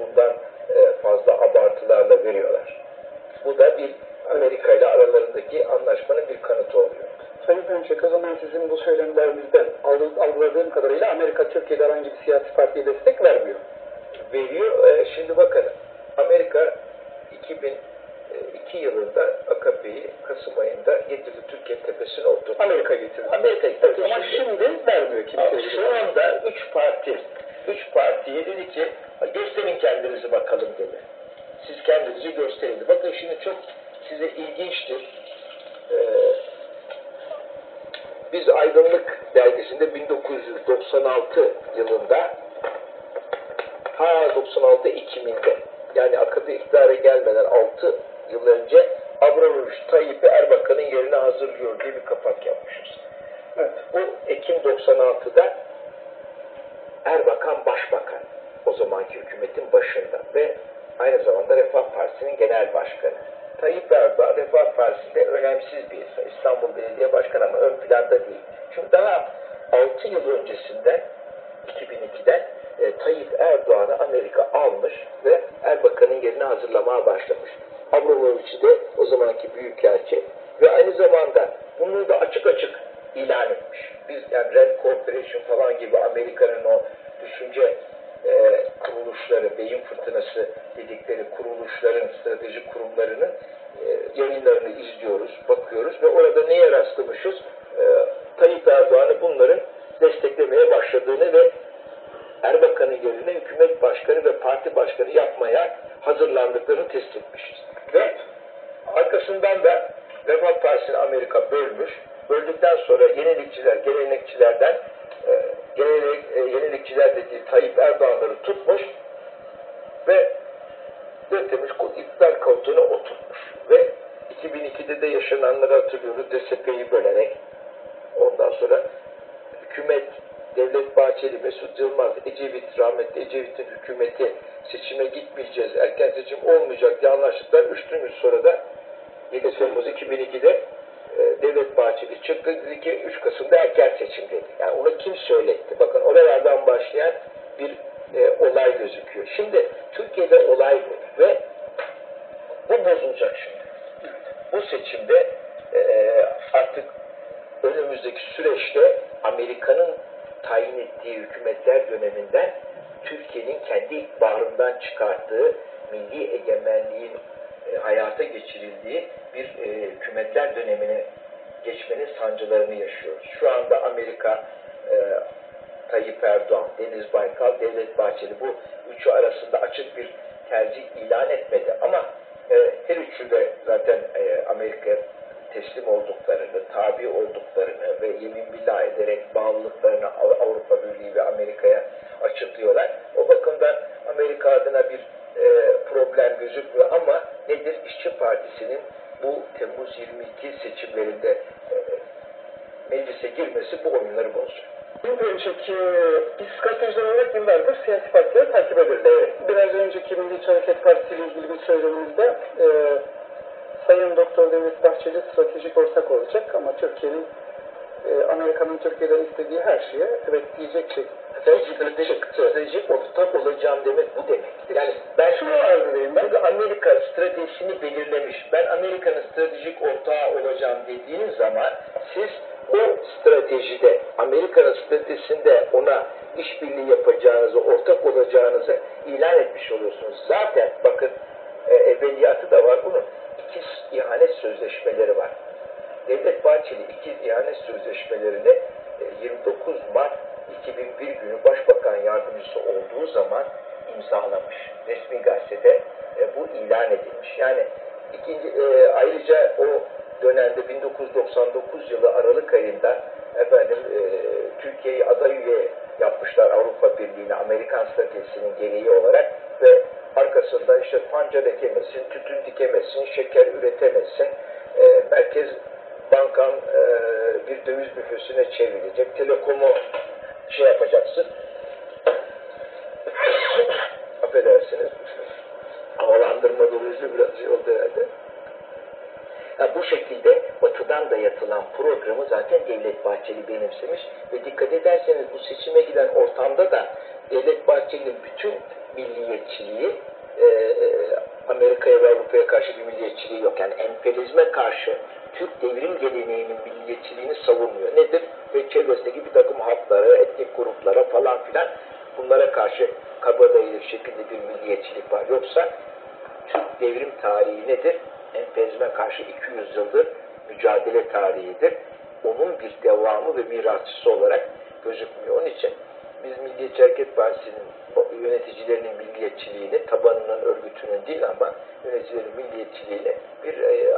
bundan e, fazla abartılarla veriyorlar. Bu da bir Amerika ile aralarındaki anlaşmanın bir kanıtı oluyor. Sayın Pönçek, o zaman sizin bu söylemlerinizden algı- algıladığım kadarıyla Amerika Türkiye'de herhangi bir siyasi partiye destek vermiyor. Veriyor. E, şimdi bakın Amerika 2002 yılında AKP'yi Kasım ayında getirdi Türkiye tepesine oturttu. Amerika getirdi. Amerika Evet, ama şimdi vermiyor kimse. Şu anda üç parti, üç partiye dedi ki gösterin kendinizi bakalım dedi. Siz kendinizi gösterin. Bakın şimdi çok size ilginçtir. Ee, biz Aydınlık dergisinde 1996 yılında ha 96 Ekim'inde yani akıllı iktidara gelmeden 6 yıl önce Abramovich Tayyip'i Erbakan'ın yerine hazırlıyor diye bir kapak yapmışız. Evet. Bu Ekim 96'da Erbakan başbakan o zamanki hükümetin başında ve aynı zamanda Refah Partisi'nin genel başkanı. Tayyip Erdoğan Refah Partisi'nde önemsiz bir insan. İstanbul Belediye Başkanı ama ön planda değil. Çünkü daha 6 yıl öncesinden 2002'den e, Tayyip Erdoğan'ı Amerika almış ve Erbakan'ın yerine hazırlamaya başlamış. Abramovich'i de o zamanki büyükelçi ve aynı zamanda bunu da açık açık ilan etmiş. Yani Red Corporation falan gibi Amerika'nın o düşünce e, kuruluşları, beyin fırtınası dedikleri kuruluşların, stratejik kurumlarının e, yayınlarını izliyoruz, bakıyoruz ve orada neye rastlamışız? E, Tayyip Erdoğan'ı bunların desteklemeye başladığını ve Erbakan'ın yerine hükümet başkanı ve parti başkanı yapmaya hazırlandıklarını tespit etmişiz. Ve arkasından da Refah Partisi'ni Amerika bölmüş. Böldükten sonra yenilikçiler, gelenekçilerden e, gelenek, e, yenilikçiler dediği Tayyip Erdoğan'ları tutmuş ve götürmüş iktidar koltuğuna oturtmuş. Ve 2002'de de yaşananları hatırlıyoruz. DSP'yi bölerek ondan sonra hükümet Devlet Bahçeli, Mesut Yılmaz, Ecevit, rahmetli Ecevit'in hükümeti seçime gitmeyeceğiz, erken seçim olmayacak diye anlaştıklar. Üç gün sonra da 7 Temmuz 2002'de e, Devlet Bahçeli çıktı dedi ki 3 Kasım'da erken seçim dedi. Yani onu kim söyletti? Bakın oralardan başlayan bir e, olay gözüküyor. Şimdi Türkiye'de olay bu ve bu bozulacak şimdi. Bu seçimde e, artık önümüzdeki süreçte Amerika'nın tayin ettiği hükümetler döneminden Türkiye'nin kendi iktidarından çıkarttığı milli egemenliğin hükümetler dönemine geçmenin sancılarını yaşıyoruz. Şu anda Amerika e, Tayyip Erdoğan, Deniz Baykal, Devlet Bahçeli bu üçü arasında açık bir tercih ilan etmedi. Ama e, her üçü de zaten e, Amerika teslim olduklarını, tabi olduklarını ve yemin billah ederek bağlılıklarını Av- Avrupa Birliği ve Amerika'ya açıklıyorlar. O bakımdan Amerika adına bir e, problem gözükmüyor ama nedir? İşçi Partisi'nin bu Temmuz 22 seçimlerinde e, meclise girmesi bu oyunları. Sayın Pönçek, e, biz gazeteciler olarak yıllardır siyasi partileri takip ederiz. Evet. Biraz önceki Milliyetçi Hareket Partisi ile ilgili bir söyleminizde e, Sayın Doktor Devlet Bahçeli stratejik ortak olacak ama Türkiye'nin e, Amerika'nın Türkiye'den istediği her şeye evet diyecek şey. Stratejik, stratejik ortak olacağım demek bu demektir. Yani ben Şunu arz edeyim ben. Çünkü Amerika stratejisini belirlemiş. Ben Amerika'nın stratejik ortağı olacağım dediğiniz zaman siz o stratejide, Amerika'nın stratejisinde ona işbirliği yapacağınızı, ortak olacağınızı ilan etmiş oluyorsunuz. Zaten bakın e, evveliyatı da var bunun. İkiz ihanet sözleşmeleri var. Devlet Bahçeli ikiz ihanet sözleşmelerini e, 29 Mart 2001 günü Başbakan Yardımcısı olduğu zaman imzalamış. Resmi gazetede e, bu ilan edilmiş. Yani ikinci e, ayrıca o dönemde 1999 yılı Aralık ayında efendim e, Türkiye'yi aday üye yapmışlar Avrupa Birliği'ne Amerikan stratejisinin gereği olarak ve arkasında işte pancar ekemezsin, tütün dikemezsin, şeker üretemezsin, e, merkez bankan e, bir döviz büfesine çevrilecek, telekomu şey yapacaksın, affedersiniz, havalandırma dolayısıyla biraz şey oldu herhalde. Ha, bu şekilde batıdan dayatılan programı zaten Devlet Bahçeli benimsemiş. Ve dikkat ederseniz bu seçime giden ortamda da Devlet Bahçeli'nin bütün milliyetçiliği e, Amerika'ya ve Avrupa'ya karşı bir milliyetçiliği yok. Yani emperyalizme karşı Türk devrim geleneğinin milliyetçiliğini savunmuyor. Nedir? Ve çevresindeki bir takım halklara, etnik gruplara falan filan bunlara karşı kabadayı şekilde bir milliyetçilik var. Yoksa Türk devrim tarihi nedir? Emperyalizme karşı 200 yıldır mücadele tarihidir. Onun bir devamı ve mirasçısı olarak gözükmüyor. Onun için biz Milliyetçi Hareket Partisi'nin yöneticilerinin milliyetçiliğini, tabanının örgütünün değil ama yöneticilerin milliyetçiliğini bir e,